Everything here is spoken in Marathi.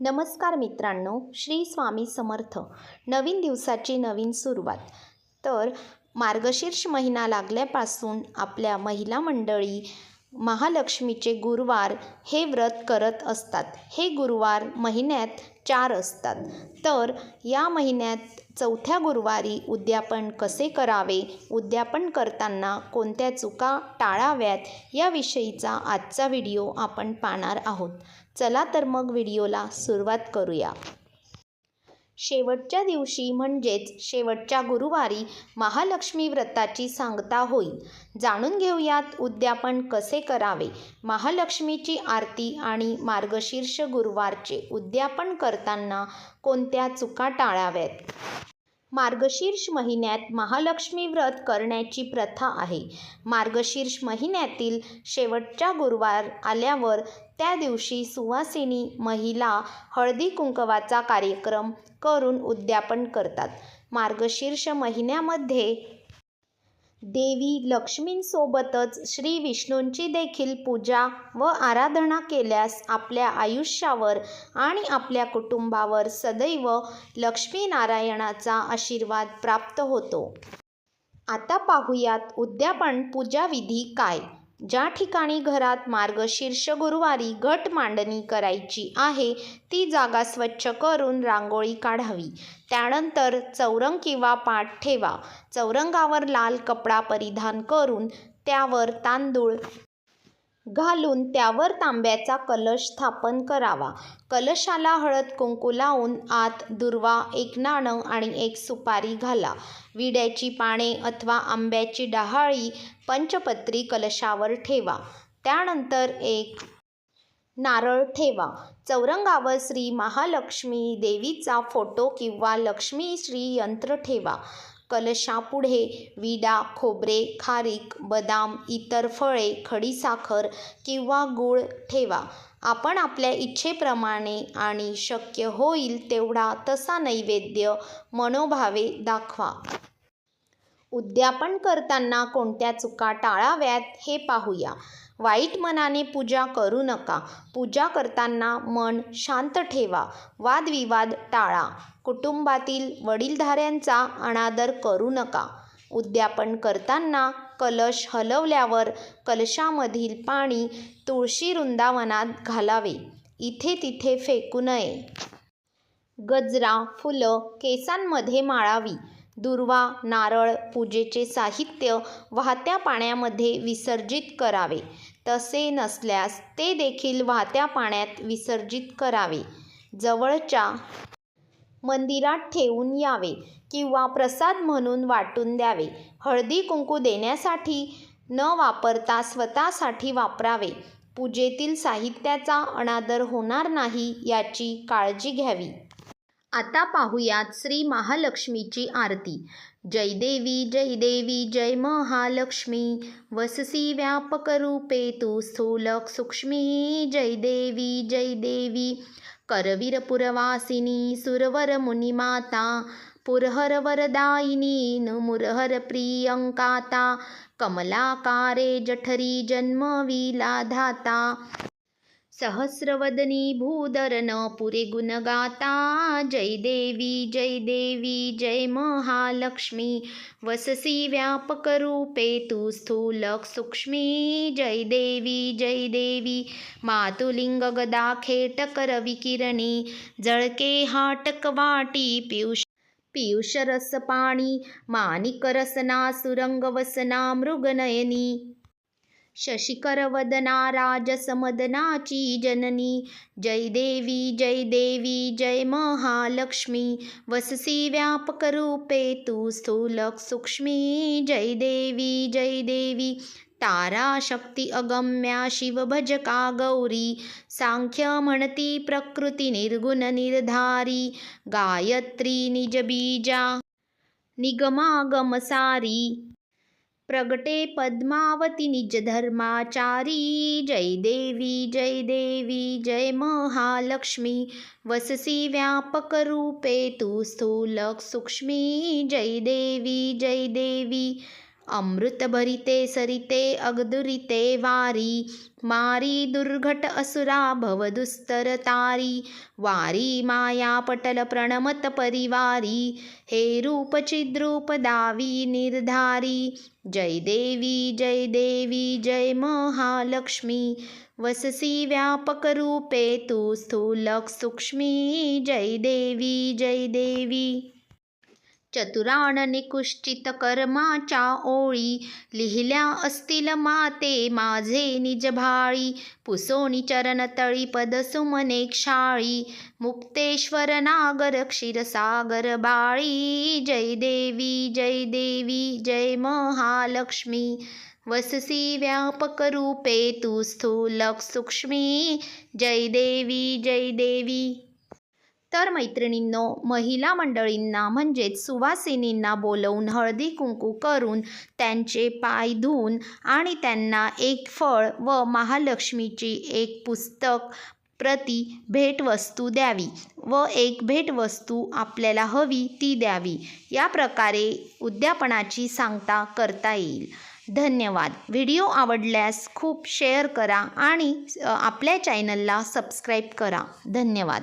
नमस्कार मित्रांनो श्री स्वामी समर्थ. नवीन दिवसाची नवीन सुरुवात. तर मार्गशीर्ष महिना लागल्यापासून आपल्या महिला मंडळी महालक्ष्मीचे गुरुवार हे व्रत करत असतात. हे गुरुवार महिन्यात चार असतात. तर या महिन्यात चौथ्या गुरुवारी उद्यापन कसे करावे? उद्यापन करताना कोणत्या चुका टाळाव्यात? याविषयीचा आजचा व्हिडिओ आपण पाहणार आहोत. चला तर मग व्हिडिओला सुरुवात करूया. शेवटच्या दिवशी म्हणजेच शेवटच्या गुरुवारी महालक्ष्मी व्रताची सांगता होईल. जाणून घेऊयात उद्यापन कसे करावे. महालक्ष्मीची आरती आणि मार्गशीर्ष गुरुवारचे उद्यापन करताना कोणत्या चुका टाळाव्यात? मार्गशीर्ष महिन्यात महालक्ष्मी व्रत करण्याची प्रथा आहे. मार्गशीर्ष महिन्यातील शेवटच्या गुरुवार आल्यावर त्या दिवशी सुवासिनी महिला हळदी कुंकवाचा कार्यक्रम करून उद्यापन करतात. मार्गशीर्ष महिन्यामध्ये देवी लक्ष्मींसोबतच श्री विष्णूंची देखील पूजा व आराधना केल्यास आपल्या आयुष्यावर आणि आपल्या कुटुंबावर सदैव लक्ष्मीनारायणाचा आशीर्वाद प्राप्त होतो. आता पाहूयात उद्यापन पूजाविधी काय? ज्या ठिकाणी घरात मार्गशीर्ष गुरुवारी घट मांडणी करायची आहे ती जागा स्वच्छ करून रांगोळी काढावी. त्यानंतर चौरंग किंवा पाठ ठेवा. चौरंगावर लाल कपडा परिधान करून त्यावर तांदूळ घालून त्यावर तांब्याचा कलश स्थापन करावा. कलशाला हळद कुंकू लावून आत दुर्वा एक नाणं आणि एक सुपारी घाला. विड्याची पाने अथवा आंब्याची डहाळी पंचपत्री कलशावर ठेवा. त्यानंतर एक नारळ ठेवा. चौरंगावर श्री महालक्ष्मी देवीचा फोटो किंवा लक्ष्मी श्री यंत्र ठेवा. कलशापुढे विडा खोबरे खारीक बदाम इतर फळे खडीसाखर किंवा गूळ ठेवा. आपण आपल्या इच्छेप्रमाणे आणि शक्य होईल तेवढा तसा नैवेद्य मनोभावे दाखवा. उद्यापन करताना कोणत्या चुका टाळाव्यात हे पाहूया. वाईट मनाने पूजा करू नका. पूजा करताना मन शांत ठेवा. वादविवाद टाळा. कुटुंबातील वडीलधाऱ्यांचा अनादर करू नका. उद्यापन करताना कलश हलवल्यावर कलशामधील पाणी तुळशी वृंदावनात घालावे. इथे तिथे फेकू नये. गजरा फुलं केसांमध्ये माळावी. दुर्वा नारळ पूजेचे साहित्य वाहत्या पाण्यामध्ये विसर्जित करावे. तसे नसल्यास ते देखील वाहत्या पाण्यात विसर्जित करावे. जवळच्या मंदिरात ठेवून यावे किंवा प्रसाद म्हणून वाटून द्यावे. हळदी कुंकू देण्यासाठी न वापरता स्वतःसाठी वापरावे. पूजेतील साहित्याचा अनादर होणार नाही याची काळजी घ्यावी. आता पाहूयात श्री महालक्ष्मीची आरती. जय देवी जय देवी जय महालक्ष्मी. वससी व्यापक रूपे तू स्थूलक सूक्ष्मी. जय देवी जय देवी. करवीरपुरवासिनी सुरवर मुनिमाता. पुरहर वरदायिनी नुमुरहर मुरहर प्रियंकाता. कमलाकारे जठरी जन्मविला धाता सहस्रवदनी भूधरन पुरे गुणगाता। जय देवी जय देवी जय महालक्ष्मी। वससी व्यापक रूपे तू स्थूलक सूक्ष्मी। जय देवी जय देवी मातुलिंग गदा खेटकर विकिरणी जळके हाटक वाटी पियुष पियुष रस पाणी। माणिक रसना सुरंग वसना मृगनयनी। शशिकरवदना राजसमदनाची जननी। जय देवी जय देवी जय महालक्ष्मी। वससी व्यापक रूपे तू स्थूलक सूक्ष्मी। जय देवी जय देवी। तारा शक्ती अगम्या शिवभजका गौरी। सांख्य म्हणती प्रकृती निर्गुण निर्धारी। गायत्री निजबीजा निगमागमसारी प्रगटे पद्मावती निजधर्माचारी जय देवी जय देवी जय महालक्ष्मी। वससी व्यापक रूपे तू स्थूलक सूक्ष्मी। जय देवी जय देवी। अमृत भरिते सरिते अगदुरिते वारी। मारी दुर्घट असुरा भवदुस्तर तारी। वारी माया पटल प्रणमत परिवारी। हे रूप चिद्रूप दावी निर्धारी। जय देवी जय देवी जय महालक्ष्मी। वससी व्यापक रूपे तू स्थूलक सूक्ष्मी। जय देवी जय देवी। चतुराण निकुश्चित कर्माच्या ओळी लिहिल्या असतील माते माझे निजभाळी पुसोनी चरणतळी पद सुमने क्षाळी. मुक्तेश्वर नागर क्षीरसागर बाळी. जय देवी जय देवी जय महालक्ष्मी. वससी व्यापक रूपे तू स्थूलक सूक्ष्मी. जय देवी जय देवी. तर मैत्रिणींनो महिला मंडळींना म्हणजेच सुवासिनींना बोलवून हळदी कुंकू करून त्यांचे पाय धुवून आणि त्यांना एक फळ व महालक्ष्मीची एक पुस्तक प्रति भेटवस्तू द्यावी व एक भेटवस्तू आपल्याला हवी ती द्यावी. या प्रकारे उद्यापनाची सांगता करता येईल. धन्यवाद. व्हिडिओ आवडल्यास खूप शेअर करा आणि आपल्या चॅनलला सबस्क्राईब करा. धन्यवाद.